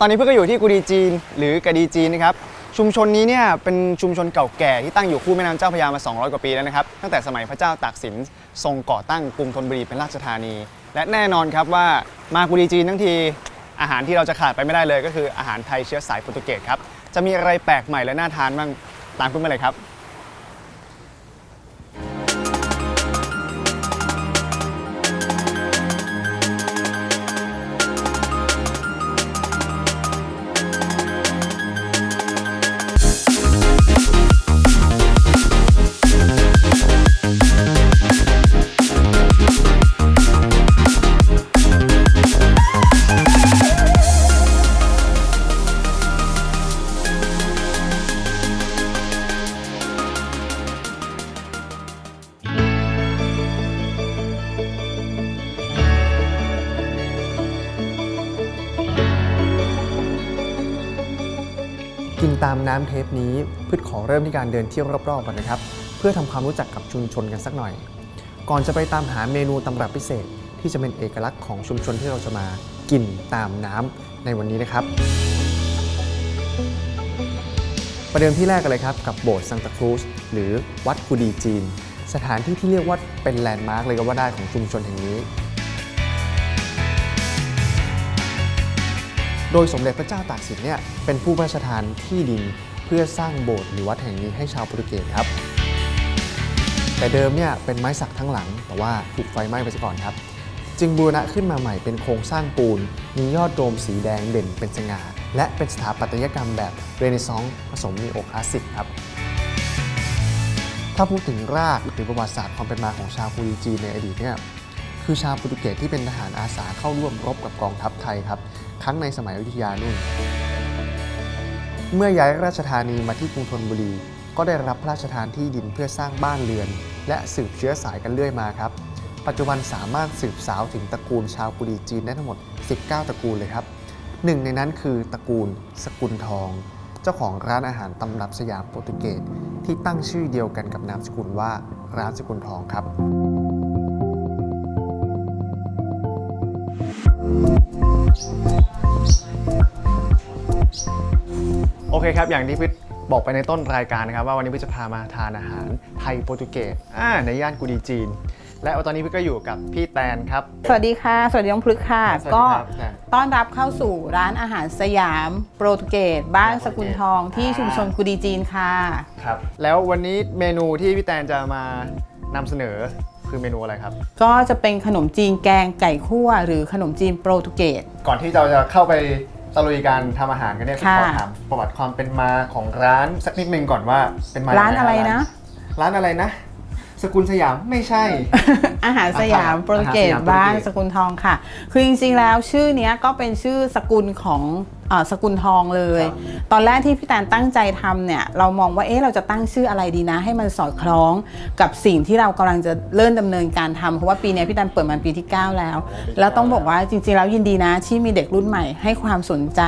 ตอนนี้เพื่อนก็อยู่ที่กุดีจีนหรือกะดีจีนนะครับชุมชนนี้เนี่ยเป็นชุมชนเก่าแก่ที่ตั้งอยู่คู่แม่น้ำเจ้าพระยามา 200 กว่าปีแล้วนะครับตั้งแต่สมัยพระเจ้าตากสินทรงก่อตั้งกรุงธนบุรีเป็นราชธานี และแน่นอนครับว่ามากุดีจีนทั้งทีอาหารที่เราจะขาดไปไม่ได้เลย ก็คืออาหารไทยเชื้อสายโปรตุเกสครับจะมีอะไรแปลกใหม่และน่าทานบ้างตามเพื่อนมาเลยครับ ตามน้ำเทปนี้พืชขอเริ่มที่การเดินเที่ยวรอบๆก่อนนะครับ เพื่อทำความรู้จักกับชุมชนกันสักหน่อย ก่อนจะไปตามหาเมนูตำรับพิเศษ ที่จะเป็นเอกลักษณ์ของชุมชนที่เราจะมากินตามน้ำในวันนี้นะครับ ประเดิมที่แรกกันเลยครับกับโบสถ์ซังตาครูสหรือวัดกูดีจีน สถานที่ที่เรียกว่าเป็นแลนด์มาร์กเลยก็ว่าได้ของชุมชนแห่งนี้ โดยสมเด็จพระเจ้าตากสินเนี่ยเป็นผู้พระราชทานที่ดินเพื่อสร้างโบสถ์หรือวัดแห่งนี้ให้ชาวโปรตุเกสครับ แต่เดิมเนี่ยเป็นไม้สักทั้งหลัง แต่ว่าถูกไฟไหม้ไปซะก่อนครับ จึงบูรณะขึ้นมาใหม่เป็นโครงสร้างปูน มียอดโดมสีแดงเด่นเป็นสง่า และเป็นสถาปัตยกรรมแบบเรเนซองส์ผสมนีโอคลาสสิกครับถ้าพูดถึงรากหรือประวัติศาสตร์ความเป็นมาของชาวกุยจีนในอดีตเนี่ยคือชาวโปรตุเกสที่เป็นทหารอาสาเข้าร่วมรบกับกองทัพไทยครับ ครั้งในสมัยอยุธยานู่น เมื่อย้ายราชธานีมาที่กรุงธนบุรี ก็ได้รับพระราชทานที่ดินเพื่อสร้างบ้านเรือน และสืบเชื้อสายกันเรื่อยมาครับ ปัจจุบันสามารถสืบสาวถึงตระกูลชาวกุดีจีนได้ทั้งหมด 19 ตระกูลเลยครับหนึ่งในนั้นคือตระกูลสกุลทอง เจ้าของร้านอาหารตำรับสยามโปรตุเกสที่ตั้งชื่อเดียวกันกับนามสกุลว่าร้านสกุลทองครับ โอเคครับ อย่างที่พิทบอกไปในต้นรายการนะครับ ว่าวันนี้พิทจะพามาทานอาหารไทยโปรตุเกสอ่าในย่านกุดีจีน และตอนนี้พิทก็อยู่กับพี่แตนครับ สวัสดีค่ะ สวัสดีน้องพลึกค่ะ สวัสดีก็ครับแตนต้อนรับเข้าสู่ร้านอาหารสยามโปรตุเกสบ้านสกุลทองที่ชุมชนกุดีจีนค่ะ ครับ แล้ววันนี้เมนูที่พี่แตนจะมานำเสนอ คือเมนูอะไรครับ ก็จะเป็นขนมจีนแกงไก่คั่ว หรือขนมจีนโปรตุเกส ก่อนที่เราจะเข้าไปตะลุยการทำอาหารกันเนี่ยพี่ค่ะ ขอถามประวัติความเป็นมาของร้านสักนิดนึงก่อนว่าเป็นมาร้านอะไรนะร้านอะไรนะ สกุลสยามไม่ใช่ อาหารสยามโปรตุเกสอาหารสยามโปรตุเกส บ้านสกุลทองค่ะ คือจริงๆแล้วชื่อเนี้ยก็เป็นชื่อสกุลของเออ สกุลทองเลยครับตอนแรกที่พี่แตนตั้งใจทำเนี่ยเรามองว่าเอ๊ะเราจะตั้งชื่ออะไรดีนะ ให้มันสอดคล้องกับสิ่งที่เรากำลังจะเริ่มดำเนินการทำเพราะว่าปีเนี้ยพี่แตนเปิดมาปีที่ 9 แล้ว แล้วต้องบอกว่าจริงๆแล้วยินดีนะ ที่มีเด็กรุ่นใหม่ ให้ความสนใจ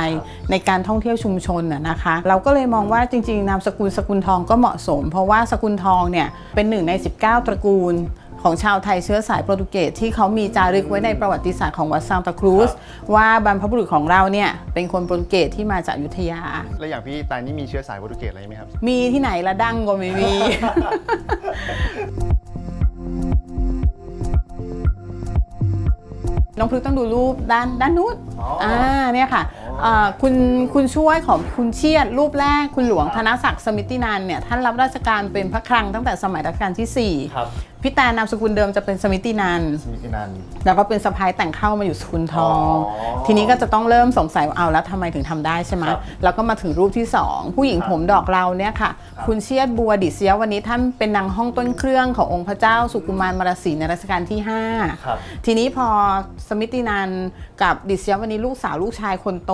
ในการท่องเที่ยวชุมชนน่ะนะคะ เราก็เลยมองว่าจริง ๆ นามสกุลสกุลทองก็เหมาะสม เพราะว่าสกุลทองเนี่ยเป็นหนึ่งใน 19 ตระกูล ของชาวไทยเชื้อสายโปรตุเกสที่เขามีจารึกไว้ในประวัติศาสตร์ของวัดซานตาครูสว่าบรรพบุรุษของเราเนี่ยเป็นคนโปรตุเกสที่มาจากอยุธยา แล้วอย่างพี่แตนนี่มีเชื้อสายโปรตุเกสอะไรไหมครับ มีที่ไหนละดั้งก็ไม่มีน้องพลึกต้องดูรูปด้านด้านนู้นอ๋ออ่อ่าเนี่ยค่ะอ่าคุณคุณช่วยของคุณเชียดรูปแรกคุณหลวงธนศักดิ์สมิตินันท์เนี่ยท่านรับราชการเป็นพระคลังตั้งแต่สมัยรัชกาลที่4ครับ พี่แตนนามสกุลเดิมจะเป็นสมิตินันท์สมิตินัน แล้วก็เป็นสะพายแต่งเข้ามาอยู่สกุลทองอ๋อทีนี้ก็จะต้องเริ่มสงสัยว่าเอาแล้วทำไมถึงทำได้ใช่ไหมครับแล้วก็มาถึงรูปที่ 2 ผู้หญิงครับผมดอกเราเนี่ยค่ะครับคุณเชียดบัวดิเสียวันนี้ท่านเป็นนางห้องต้นเครื่องขององค์พระเจ้าสุกุมารมารสีในรัชกาลที่5ครับทีนี้พอสมิตินันท์กับดิเซียวันนี้ลูกสาวลูกชายคนโต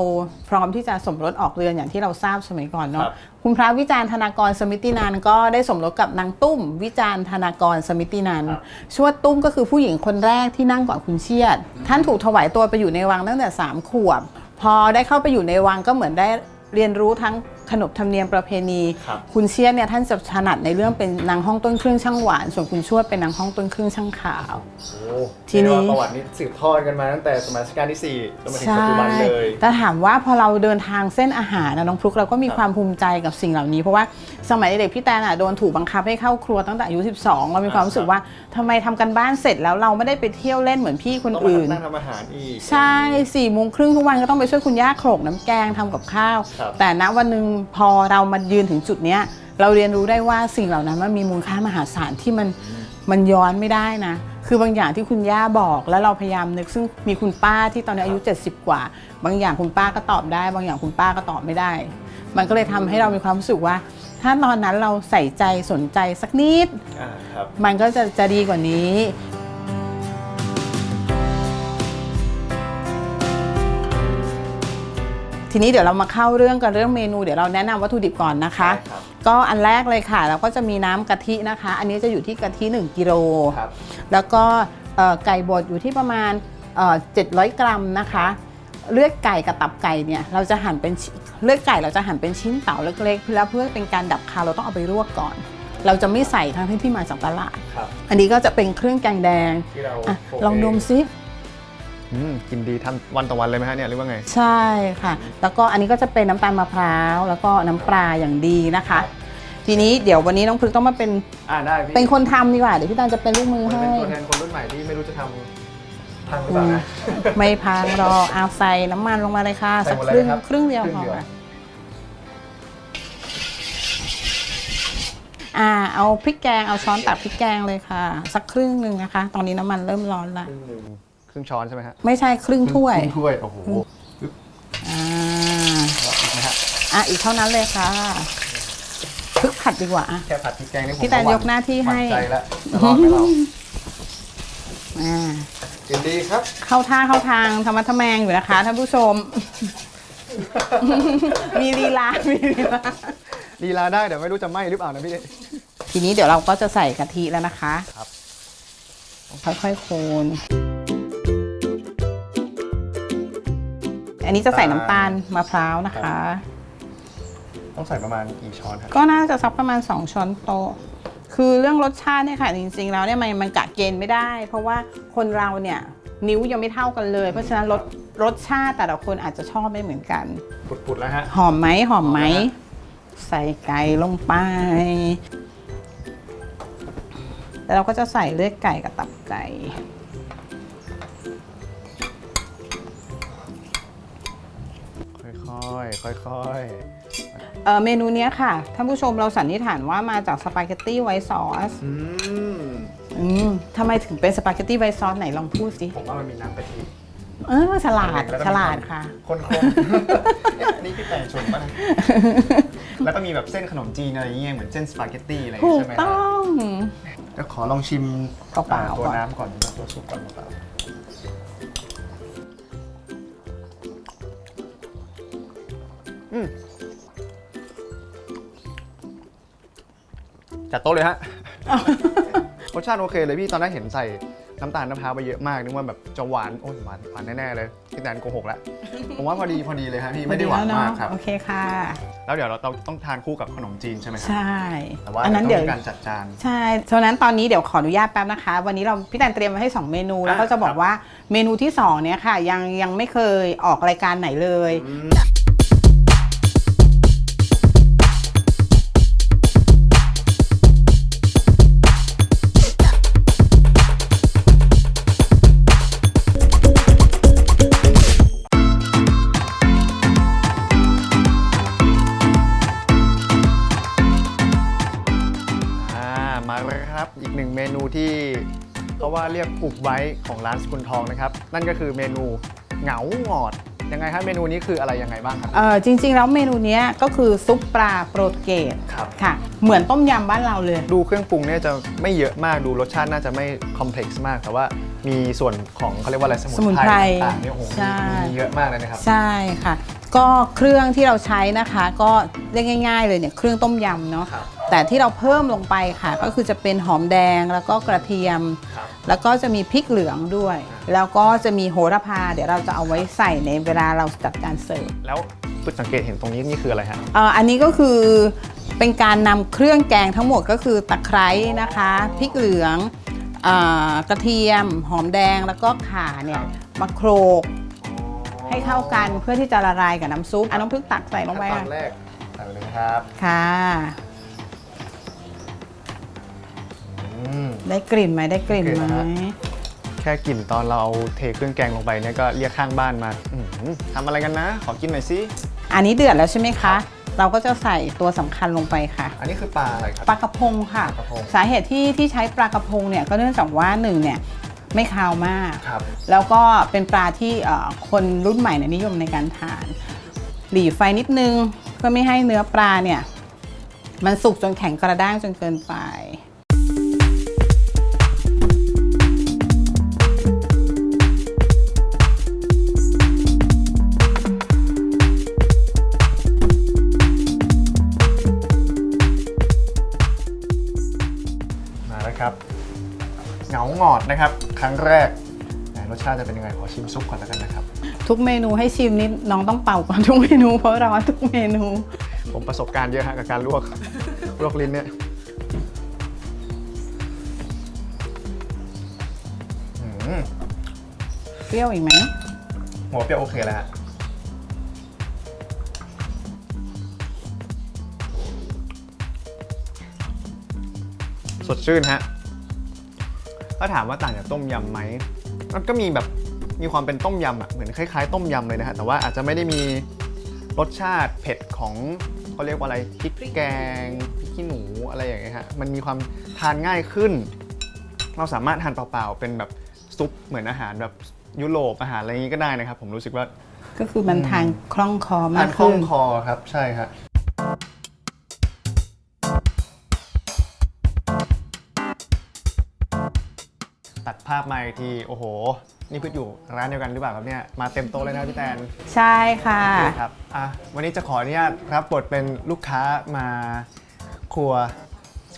พร้อมที่จะสมรสออกเรือนอย่างที่เราทราบสมัยก่อนคเนาะรับ คุณพระวิจารณ์ธนากรสมิตินันท์ก็ได้สมรสกับนางตุ้ม วิจารณ์ธนากรสมิตินันท์ครับชวดตุ้มก็คือผู้หญิงคนแรกที่นั่งก่อนคุณเชียด ท่านถูกถวายตัวไปอยู่ในวังตั้งแต่ 3 ขวบ พอได้เข้าไปอยู่ในวังก็เหมือนได้เรียนรู้ทั้ง ขนบธรรมเนียมประเพณี ครับ คุณเชียนเนี่ยท่านจะถนัดในเรื่องเป็นนางห้องต้นเครื่องช่างหวาน ส่วนคุณชวดเป็นนางห้องต้นเครื่องช่างขาว โอ้ทีนี้ เรียกว่าประวัตินี้สืบทอดกันมาตั้งแต่สมัยรัชกาลที่4จนมาถึงใช่ปัจจุบันเลยแต่ถามว่าพอเราเดินทางเส้นอาหารนะน้องพลุกเราก็มีความภูมิใจกับสิ่งเหล่านี้ เพราะว่าสมัยเด็กๆพี่แตนอะโดนถูกบังคับให้เข้าครัวตั้งแต่อายุ 12 เรามีความรู้สึกว่าทำไมทำกันบ้านเสร็จแล้วเราไม่ได้ไปเที่ยวเล่นเหมือนพี่คนต้องมาอื่น นั่งทำอาหารอีก ใช่สี่โมงครึ่งทุกวันก็ต้องไปช่วยคุณย่าโขลกน้ำแกงทำกับข้าว ครับแต่ณวันหนึ่งพอเรามายืนถึงจุดเนี้ยเราเรียนรู้ได้ว่าสิ่งเหล่านั้นมันมีมูลค่ามหาศาลที่มันมันย้อนไม่ได้นะ คือบางอย่างที่คุณย่าบอกแล้วเราพยายามนึกซึ่งมีคุณป้าที่ตอนนี้อายุ 70 กว่า บางอย่างคุณป้าก็ตอบได้ บางอย่างคุณป้าก็ตอบไม่ได้ มันก็เลยทำให้เรามีความรู้สึกว่า ถ้าตอนนั้นเราใส่ใจสนใจสักนิดอ่าครับมันก็จะจะดีกว่านี้ ทีนี้เดี๋ยวเรามาเข้าเรื่องกันเรื่องเมนูเดี๋ยวเราแนะนำวัตถุดิบก่อนนะคะ ได้ครับ ก็อันแรกเลยค่ะ เราก็จะมีน้ำกะทินะคะ อันนี้จะอยู่ที่กะทิ 1กิโล ครับ แล้วก็เอ่อไก่บดอยู่ที่ประมาณเอ่อ700 กรัมนะคะ เลือดไก่กับตับไก่เนี่ยเราจะหั่นเป็นชิ้นเลือดไก่เราจะหั่นเป็นชิ้นเต๋าเล็กๆแล้วเพื่อเป็นการดับคาวเราต้องเอาไปลวกก่อน เราจะไม่ใส่ทั้งที่ที่มาจากตลาด ครับ อันนี้ก็จะเป็นเครื่องแกงแดงที่เราอะโขลกลองดมเซิ อืมกินดีทำวันต่อวันเลยไหมฮะเนี่ยหรือว่าไง ใช่ค่ะ แล้วก็อันนี้ก็จะเป็นน้ำตาลมะพร้าว แล้วก็น้ำปลาอย่างดีนะคะ ทีนี้เดี๋ยววันนี้น้องพลึกต้องมาเป็นอ่าได้พี่เป็นคนทำดีกว่า เดี๋ยวพี่ตาลจะเป็นลูกมือมันให้ เป็นตัวแทนคนรุ่นใหม่ที่ไม่รู้จะทำพังหรือเปล่านะ ไม่พังรอเอาใส่น้ำมันลงมาเลยค่ะ ใส่สักหมดคเลยรึ่งนะครับครึ่งเดียวครึ่งพอเดียว ค่ะอ่า เอาพริกแกงเอาช้อนตักพริกแกงเลยค่ะ สักครึ่งหนึ่งนะคะ ตอนนี้น้ำมันเริ่มร้อนละ ครึ่งหนึ่ง ครึ่งช้อนใช่ไหมฮะไม่ใช่ครึ่งถ้วย ครึ่งถ้วยโอ้โหอ่า แล้วอีกนะฮะอะ อีกเท่านั้นเลยค่ะพึกผัดดีกว่าอะ แค่ผัดพริกแกงนี่ผมพี่แตนวัยกหน้าที่ให้ วั่นใจแล้วจะรอดไหมเราอ่ากินดีครับ เข้าท่าเข้าทางธรรมะทะแมงอยู่นะคะท่านผู้ชม มีลีลา มีลีลา ลีลาได้แต่ไม่รู้จะไหมหรือเปล่านะพี่ ทีนี้เดี๋ยวเราก็จะใส่กะทิแล้วนะคะ ครับ ค่อยๆโคน อันนี้จะใส่น้ำตาลมะพร้าวนะคะ ต้องใส่ประมาณกี่ช้อนครับก็น่าจะสักประมาณ 2 ช้อนโต๊ะ คือเรื่องรสชาติเนี่ยค่ะจริง ๆ แล้วเนี่ยมันมันกะเกณฑ์ไม่ได้ เพราะว่าคนเราเนี่ยนิ้วยังไม่เท่ากันเลย เพราะฉะนั้นรสรสชาติแต่ละคนอาจจะชอบไม่เหมือนกัน ปุดๆแล้วฮะ หอมไหมหอมไหม หอมนะใส่ไก่ลงไป แล้วเราก็จะใส่เลือดไก่กับตับไก่ อยๆ ค่อยเอ่อเมนูเนี้ยค่ะ ท่านผู้ชมเราสันนิษฐานว่ามาจากสปาเกตตี้ไวท์ซอสๆ อืม อืมทำไมถึงเป็นสปาเกตตี้ไวท์ซอสไหนลองพูดสิ ผมว่ามันมีน้ำกะทิเออฉลาดแล้วก็ฉมีลาดค่ะ คนๆเอ๊ะอันนี่พี่แต่งชมป่ะนะแล้วก็มีแบบเส้นขนมจีนอะไรอย่างเงี้ยเหมือนเส้นสปาเกตตี้อะไรอย่างถูเงี้ยกใช่ไหมฮะต้อง ก็ขอลองชิมเปล่าๆอ่ตัวก่อนน้ำก่อนตัวซุปก่อนเปล่า อืมจัดโต๊ะเลยฮะ รสชาติโอเคเลยพี่ ตอนแรกเห็นใส่น้ำตาลน้ำพร้าวไปเยอะมากนึกว่าแบบจะหวาน โอ้ยหวานหวานแน่ๆเลยพี่แตนโกหกแล้ว ผมว่าพอดีพอดีเลยฮะพี่ไม่ได้หวานมากครับ โอเคค่ะ แล้วเดี๋ยวเราต้องต้องทานคู่กับขนมจีนใช่ไหมครัใช่ แต่ว่าอันนั้นต้เดี๋อยวงมีการจัดจาน ใช่ฉะนั้นตอนนี้เดี๋ยวขออนุญาตแป๊บนะคะ วันนี้เราพี่แตนเตรียมมาให้ 2 เมนู แล้วก็จะบอกว่าเมนูที่2เนี่ยค่ะ ยังยังไม่เคยออกรายการไหนเลย มาเลยครับ อีกหนึ่งเมนูที่เขาว่าเรียกอุบไว้ของร้านสกุลทองนะครับ นั่นก็คือเมนูเหงาหงอดยังไงครับเมนูนี้คืออะไรยังไงบ้างครับ เอ่อจริง ๆ แล้วเมนูเนี้ยก็คือซุปปลาโปรตุเกสครับค่ะ เหมือนต้มยำบ้านเราเลย ดูเครื่องปรุงเนี่ยจะไม่เยอะมากดูรสชาติน่าจะไม่คอมเพล็กซ์มาก แต่ว่ามีส่วนของเขาเรียกว่าอะไรสมุสมุนไพรต่างๆเนี่ยโอ้โหใช่มีเยอะมากเลยนะครับ ใช่ค่ะ ก็เครื่องที่เราใช้นะคะ ก็เรียกง่าย ๆ เลยเนี่ยเครื่องต้มยำเนาะครับ แต่ที่เราเพิ่มลงไปค่ะ ก็คือจะเป็นหอมแดงแล้วก็กระเทียม ครับ แล้วก็จะมีพริกเหลืองด้วย แล้วก็จะมีโหระพา เดี๋ยวเราจะเอาไว้ใส่ในเวลาเราจัดการเสิร์ฟ แล้วสังเกตเห็นตรงนี้นี่คืออะไรฮะ เอ่ออันนี้ก็คือเป็นการนำเครื่องแกงทั้งหมดก็คือตะไคร้นะคะพริกเหลืองเออกระเทียม หอมแดงแล้วก็ข่าเนี่ยมาโขลกให้เข้ากันเพื่อที่จะละลายกับน้ำซุปอันน้ำพริกตักใส่ลงไปขั้นตค่ะอนแรกใส่ไปเลยครับ ค่ะ ม ได้กลิ่นไหมได้กลิ่นกลิ่นไหมนะฮะ แค่กลิ่นตอนเราเอาเทเครื่องแกงลงไปเนี่ยก็เรียกข้างบ้านมาอื้อหือทำอะไรกันนะ ขอกินหน่อยสิ อันนี้เดือดแล้วใช่ไหมคะเราก็จะใส่ตัวสำคัญลงไปค่ะ อันนี้คือปลาอะไรครับปลากระพงค่ะ ปลากระพง สาเหตุที่ที่ใช้ปลากระพงเนี่ยก็เนื่องจากว่าหนึ่งเนี่ยไม่คาวมาก ครับ แล้วก็เป็นปลาที่เอ่อคนรุ่นใหม่เนี่ยนิยมในการทาน หลีไฟนิดนึงเพื่อไม่ให้เนื้อปลาเนี่ยมันสุกจนแข็งกระด้างจนเกินไป เหงาหงอดนะครับ ครั้งแรกไหนรสชาติจะเป็นยังไงขอชิมซุปก่อนแล้วกันนะครับ ทุกเมนูให้ชิมนิดน้องต้องเป่าก่อนทุกเมนูเพราะร้อนทุกเมนู ผมประสบการณ์เยอะฮะกับการลวกลวกลิ้นเนี่ยอืมเปรี้ยวอีกไหมหัวเปรี้ยวโอเคแล้วฮะสดชื่นฮะ ถ้าถามว่าต่างจากต้มยำไหมมันก็มีแบบมีความเป็นต้มยำอะเหมือนคล้ายๆ ต้มยำเลยนะฮะแต่ว่าอาจจะไม่ได้มีรสชาติเผ็ดของเขาเรียกว่าอะไรพริกแกงพริกขี้หนูอะไรอย่างเงี้ยฮะมันมีความทานง่ายขึ้น เราสามารถทานเปล่าๆเป็นแบบซุปเหมือนอาหารแบบยุโรปอาหารอะไรอย่างงี้ก็ได้นะครับ ผมรู้สึกว่าก็คือมันทานคล่องคอมาทากนคล่อขึ้งนคอครับใช่ฮะ ตัดภาพมาอีกที โอ้โห นี่เพื่ออยู่ร้านเดียวกันหรือเปล่าครับเนี่ย มาเต็มโต๊ะเลยนะพี่แตนใช่ค่ะโอเคครับอะวันนี้จะขออนุญาตรับบทเป็นลูกค้ามาครัว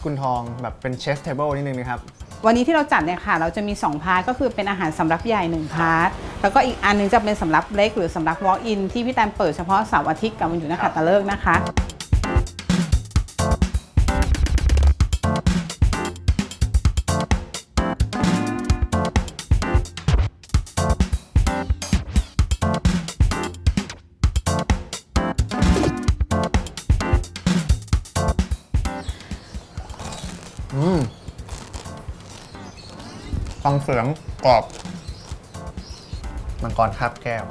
คุณทองแบบเป็นเชฟเทเบิลนิดนึงนะครับ วันนี้ที่เราจัดเนี่ยค่ะ เราจะมี 2 พาร์ทก็คือเป็นอาหารสำรับใหญ่1พาร์ทแล้วก็อีกอันหนึงจะเป็นสำรับเล็ก หรือสำรับ walk in ที่พี่แตนเปิดเฉพาะเสาร์อาทิตย์กับวันหยุดนักขัตฤกษ์นะคะ เสียงกรอบ มังกรคาบแก้ว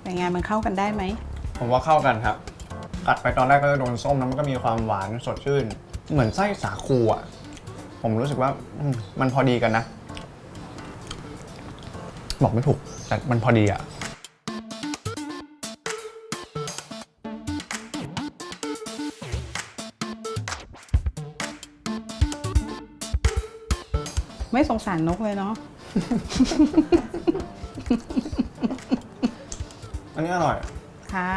เป็นไงมันเข้ากันได้ไหม ผมว่าเข้ากันครับ กัดไปตอนแรกก็จะโดนส้มแล้วมันก็มีความหวานสดชื่น เหมือนไส้สาคูอะ ผมรู้สึกว่าอืมมันพอดีกันนะ บอกไม่ถูก แต่มันพอดีอะ สงสารนกเลยเนาะ อันนี้อร่อย ค่ะ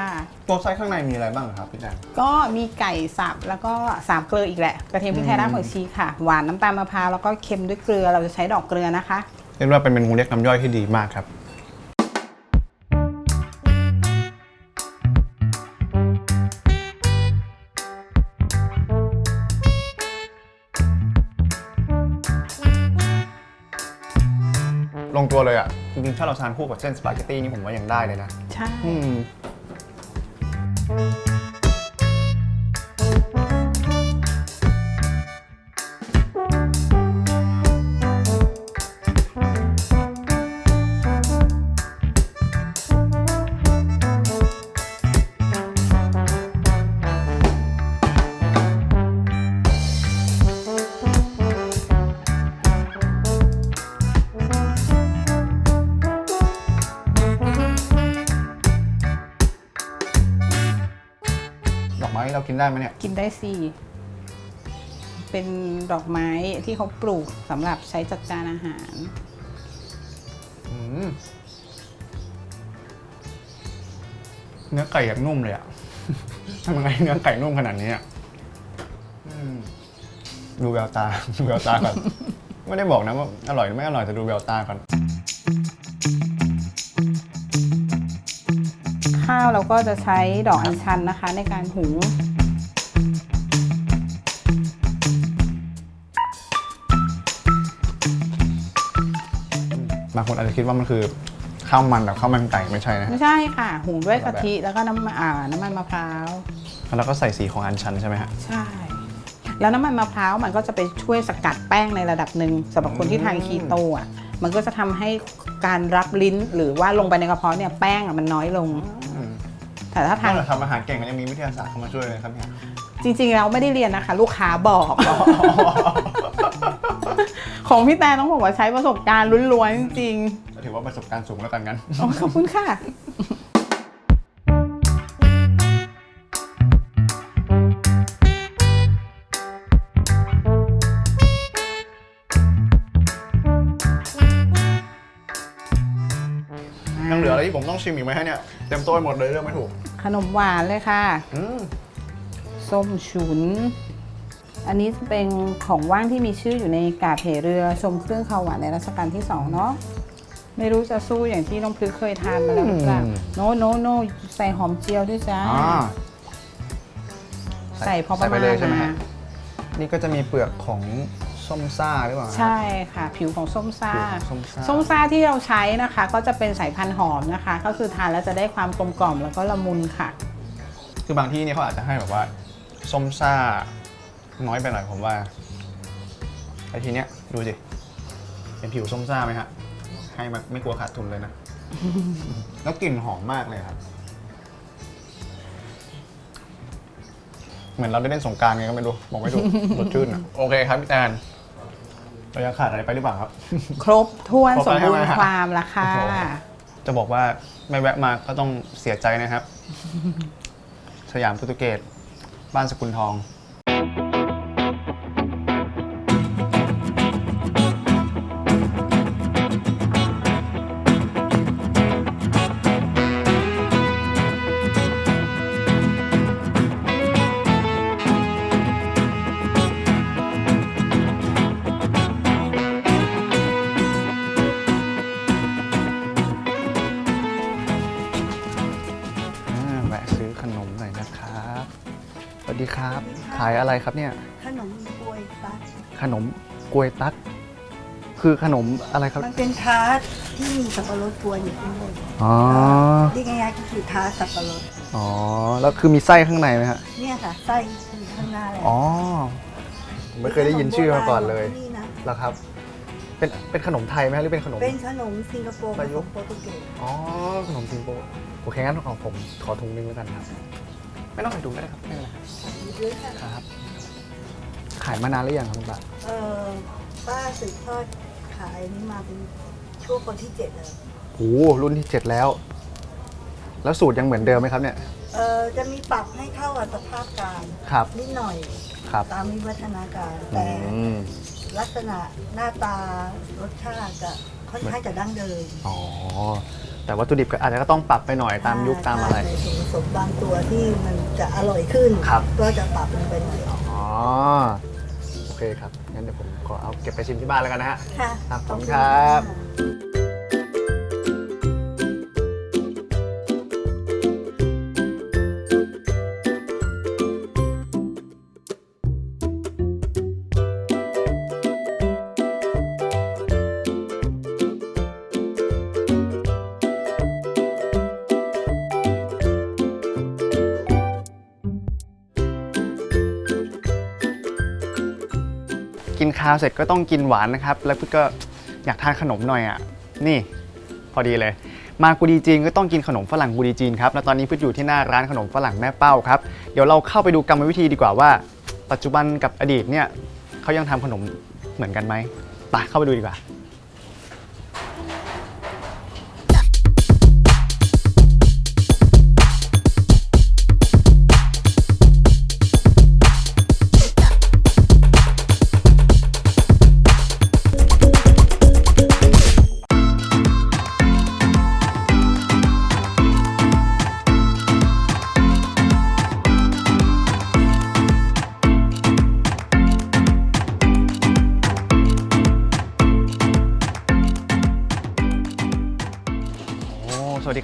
ตัวไส้ข้างในมีอะไรบ้างครับพี่แดนก็มีไก่สับแล้วก็สามเกลืออีกแหละ กระเทียมพริกไทยรากผักชีค่ะ หวานน้ำตาลมะพร้าวแล้วก็เค็มด้วยเกลือ เราจะใช้ดอกเกลือนะคะ เรียกว่าเป็นเมนูเรียกน้ำย่อยที่ดีมากครับ งตัวเลยอะ จริงๆถ้าเราทานคู่กับเส้นสปาเกตตี้นี่ผมว่ายังได้เลยนะ ใช่ อืม อกไม้เรากินได้ไหมเนี่ยกินได้สิเป็นดอกไม้ที่เขาปลูกสำหรับใช้จัดจานอาหาร อืมเนื้อไก่แบบนุ่มเลยอะทำยังไงเนื้อไก่นุ่มขนาดนี้อะอืมดูแววตา ดูแววตาก่อน ไม่ได้บอกนะว่าอร่อยหรือไม่อร่อยแต่ดูแววตาก่อนาวเราก็จะใช้ดอกอัญชันนะคะ ในการหุงบางคนอาจจะคิดว่ามันคือข้าวมันแบบข้าวมันไก่ไม่ใช่นะไม่ใช่ค่ะ หุงด้วยกะทิแล้วก็น้ำอ่าน้ำมันมะพร้าวแล้วก็ใส่สีของอันชันใช่ไหมฮะใช่ แล้วน้ำมันมะพร้าวมันก็จะไปช่วยสกัดแป้งในระดับหนึ่งสำหรับคนที่ทานคีโตอะมันก็จะทำให้การรับลิ้นหรือว่าลงไปในกระเพาะเนี่ยแป้งอะมันน้อยลง แต่ถ้าทานถ้าทำอาหารเก่งก็ยังมีวิทยาศาสตร์เข้ามาช่วยเลยครับเนี่ย จริงๆเราไม่ได้เรียนนะคะ ลูกค้าบอก ของพี่แต่ต้องบอกว่าใช้ประสบการณ์ล้วนๆจริงถือว่าประสบการณ์สูงแล้วกันงั้นๆอ๋อขอบคุณค่ะ ผมต้องชิมอีกไหมฮะเนี่ย เต็มโต๊ะไปหมดเลยเรื่องไม่ถูก ขนมหวานเลยค่ะ อืมส้มฉุน อันนี้เป็นของว่างที่มีชื่ออยู่ในกาบเหเรือชมเครื่องข้าวหวานในรัชกาลที่สองเนาะ ไม่รู้จะสู้อย่างที่น้องพลึกเคยทานมาแล้วหรือเปล่าโนโนโนใส่หอมเจียวด้วยจ้า อ่า ใส่พอประใส่ไปมาณเลยใช่ไหมนะฮะนี่ก็จะมีเปลือกของ ส้มซ่าหรือเปล่าใช่ค่ะผิวของส้มซ่าผิวของส้มซ่า ส้มซ่าที่เราใช้นะคะ ก็จะเป็นสายพันธุ์หอมนะคะ ก็คือทานแล้วจะได้ความกลมกล่อมแล้วก็ละมุนค่ะ คือบางที่เนี่ยเขาอาจจะให้แบบว่าส้มซ่า น้อยไปหน่อยผมว่าไอ้ทีเนี้ยดูสิเป็นผิวส้มซ่าไหมฮะให้มาไม่กลัวขาดทุนเลยนะ แล้วกลิ่นหอมมากเลยครับ เหมือนเราได้เล่นสงกรารไงก็ไม่รู้บอกไม่ถูกสดชื่นอะโอเคครับพี่แตน เรายังขาดอะไรไปหรือเปล่าครับ ครบถ้วนครบสมแล้วบูรใช่ณ์ไหมความละค่ะ โอ้โห จะบอกว่าไม่แวะมาก็ต้องเสียใจนะครับ สยามโปรตุเกสบ้านสกุลทองะซื้อขนมหน่อยนะครับสวัสดีครับ ขายอะไรครับเนี่ย ขนมกล้วยฟักขนมกล้วยตั๊กคือขนมอะไรครับ มันเป็นทาร์ตที่มีสับปะรดกวนอยู่ข้างบนอ๋อ เรียกง่ายๆก็คือทาร์ตสับปะรดอ๋อ แล้วคือมีไส้ข้างในไหมฮะ เนี่ยค่ะไส้อยู่ข้างหน้าแล้วอ๋อผมไม่เคยได้ยินชื่อมาก่อนเลยนี่นะแล้วครับ เป็นเป็นขนมไทยไหมฮะหรือเป็นขนม เป็นขนมสิงคโปร์ประยุกต์ผสมโปรตุเกสอ๋อ ขนมซิงโป โอเคงั้นของผมขอถุงนึงแล้วกันครับ ไม่ต้องใส่ถุงก็ได้ครับไม่เป็นไรด้วยค่ะครับ ขายมานานหรือยังครับคุณป้าเอ่อป้าสืบทอดขายนี้มาเป็นช่วงคนที่เจ็ดเลยโอ้โหรุ่นที่เจ็ดแล้ว แล้วสูตรยังเหมือนเดิมไหมครับเนี่ย เอ่อจะมีปรับให้เข้ากับสภาพการครับ นิดหน่อยครับตามวิวัฒนาการอืแต่มลักษณะหน้าตารสชาติจะค่อนข้างจะดั้งเดิม อ๋อ แต่วัตถุดิบก็อาจจะก็ต้องปรับไปหน่อยตามยุคตามอะไร ในส่วนผสมบางตัวที่มันจะอร่อยขึ้น ครับ ก็จะปรับลงไปหน่อยอ๋อ โอเคครับ งั้นเดี๋ยวผมขอเอาเก็บไปชิมที่บ้านแล้วกันนะฮะ ค่ะ ครับขอขอบคุณครับะ กินข้าวเสร็จก็ต้องกินหวานนะครับ แล้วพี่ก็อยากทานขนมหน่อยอะ นี่ พอดีเลย มากูดีจีนก็ต้องกินขนมฝรั่งกูดีจีนครับแล้วตอนนี้พี่อยู่ที่หน้าร้านขนมฝรั่งแม่เป้าครับ เดี๋ยวเราเข้าไปดูกรรมวิธีดีกว่าว่า ปัจจุบันกับอดีตเนี่ยเขายังทำขนมเหมือนกันไหมไปเข้าไปดูดีกว่า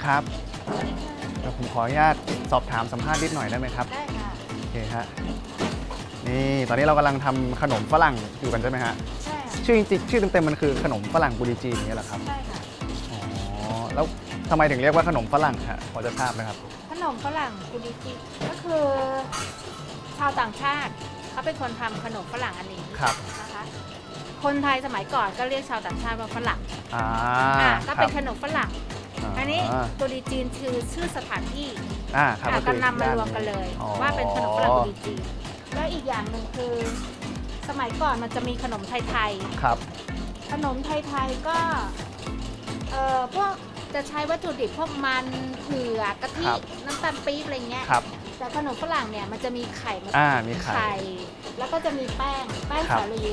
ครับเดี๋ยวผมขออนุญาตสอบถามสัมภาษณ์นิดหน่อยได้ไหมครับ ได้ค่ะ โอเคฮะ นี่ตอนนี้เรากำลังทำขนมฝรั่งอยู่กันใช่ไหมฮะ ใช่ค่ะชื่อจริงๆชื่อเต็มๆมันคือขนมฝรั่งบุรีจีนอย่างเงี้ยเหรอครับ ใช่ค่ะ อ๋อ แล้วทำไมถึงเรียกว่าขนมฝรั่งฮะ พอจะทราบไหมครับ ขนมฝรั่งกุดิจิก็คือชาวต่างชาติเขาเป็นคนทำขนมฝรั่งอันนี้ครับ นะคะ คนไทยสมัยก่อนก็เรียกชาวต่างชาติว่าฝรั่งอ่าอ่าก็ครัเป็บนขนมฝรั่ง อันนี้อ่ากุดิจีนคือชื่อสถานที่อ่าครับอ่าคืก็อนำมารวมกันเลย อ๋อว่าเป็นขนมฝรั่งกุดิจีนแล้วอีกอย่างหนึ่งคือ สมัยก่อนมันจะมีขนมไทยๆครับขนมไทยๆก็เอ่อพวกจะใช้วัตถุดิบพวกมันเผือกกะทิครับ น้ำตาลปี๊บอะไรเงี้ย ครับ แต่ขนมฝรั่งเนี่ยมันจะมีไข่มาอ่ามีไข่ แล้วก็จะมีแป้งแป้งครับสาลี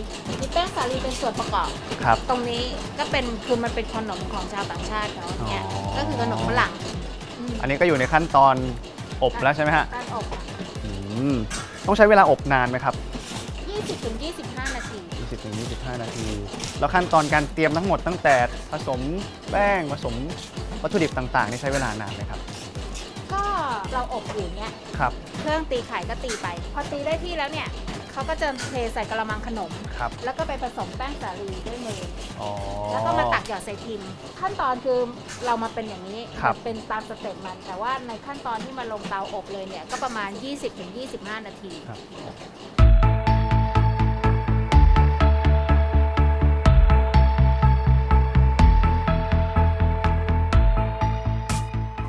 มีแป้งสาลีเป็นส่วนประกอบ ครับ ตรงนี้ก็เป็นคือมันเป็นขนมของชาวต่างชาติเขาเนี่ยอ๋อ ก็คือขนมฝรั่งมอันนี้ก็อยู่ในขั้นตอนอบแล้วใช่ไหมฮะการอบอืมต้องใช้เวลาอบนานไหมครับ 20ถึง25 นาที 20ถึง25 นาที แล้วขั้นตอนการเตรียมทั้งหมดตั้งแต่ผสมแป้งผสมวัตถุดิบต่างๆนี่ใช้เวลานานไหมครับ ก็เราอบอยู่เนี่ย ครับ เครื่องตีไข่ก็ตีไป พอตีได้ที่แล้วเนี่ย เขาก็จะเทใส่กระมังขนม ครับ แล้วก็ไปผสมแป้งสาลีด้วยมืออ๋อ แล้วก็มาตักหยอดใส่พิมพ์ ขั้นตอนคือเรามาเป็นอย่างนี้ครับ เป็นตามสเต็ปมัน แต่ว่าในขั้นตอนที่มาลงเตาอบเลยเนี่ยก็ประมาณ 20-25 นาที ครับ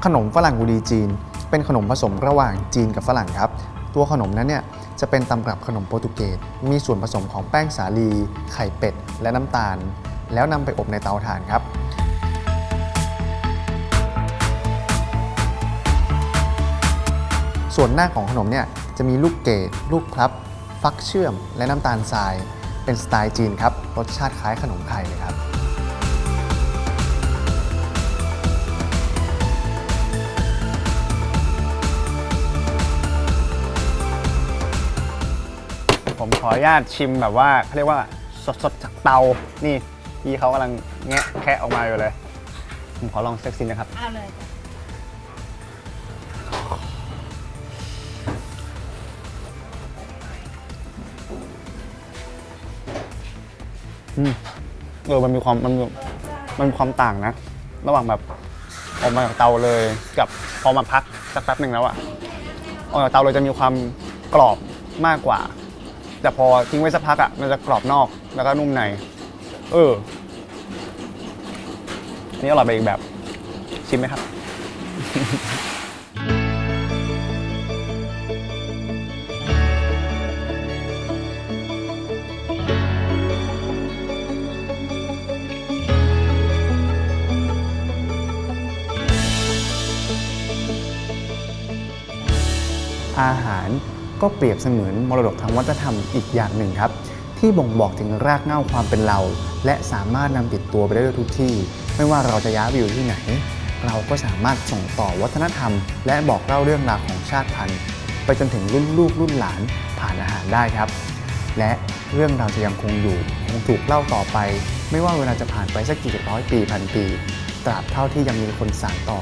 ขนมฝรั่งกุดีจีน เป็นขนมผสมระหว่างจีนกับฝรั่งครับ ตัวขนมนั้นเนี่ยจะเป็นตำรับขนมโปรตุเกส มีส่วนผสมของแป้งสาลี ไข่เป็ด และน้ำตาล แล้วนำไปอบในเตาถ่านครับ ส่วนหน้าของขนมเนี่ยจะมีลูกเกด ลูกพลับ ฟักเชื่อม และน้ำตาลทราย เป็นสไตล์จีนครับ รสชาติคล้ายขนมไทยเลยครับ ออนุญาตชิมแบบว่าเขาเรียกว่าสดๆจากเตา นี่พี่เขากำลังแงะแคะออกมาอยู่เลย ผมขอลองเซ็กซินนะครับ เอาเลยอืมเออมันมีความมันมีมันมีความต่างนะ ระหว่างแบบออกมาจากเตาเลยกับพอมาพักสักแป๊บหนึ่งแล้วอะออกจากเตาเลยจะมีความกรอบมากกว่า แต่พอทิ้งไว้สักพักอะมันจะกรอบนอกแล้วก็นุ่มใน เออนี่อร่อยไปอีกแบบชิมไหมครับ ก็เปรียบเสมือนมรดกทางวัฒนธรรมอีกอย่างหนึ่งครับ ที่บ่งบอกถึงรากเหง้าความเป็นเรา และสามารถนำติดตัวไปได้ทุกที่ ไม่ว่าเราจะย้ายไปอยู่ที่ไหน เราก็สามารถส่งต่อวัฒนธรรม และบอกเล่าเรื่องราวของชาติพันธุ์ ไปจนถึงรุ่นลูกรุ่นหลานผ่านอาหารได้ครับ และเรื่องราวจะยังคงอยู่คงถูกเล่าต่อไป ไม่ว่าเวลาจะผ่านไปสักกี่ร้อยปีพันปีตราบเท่าที่ยังมีคนสานต่อ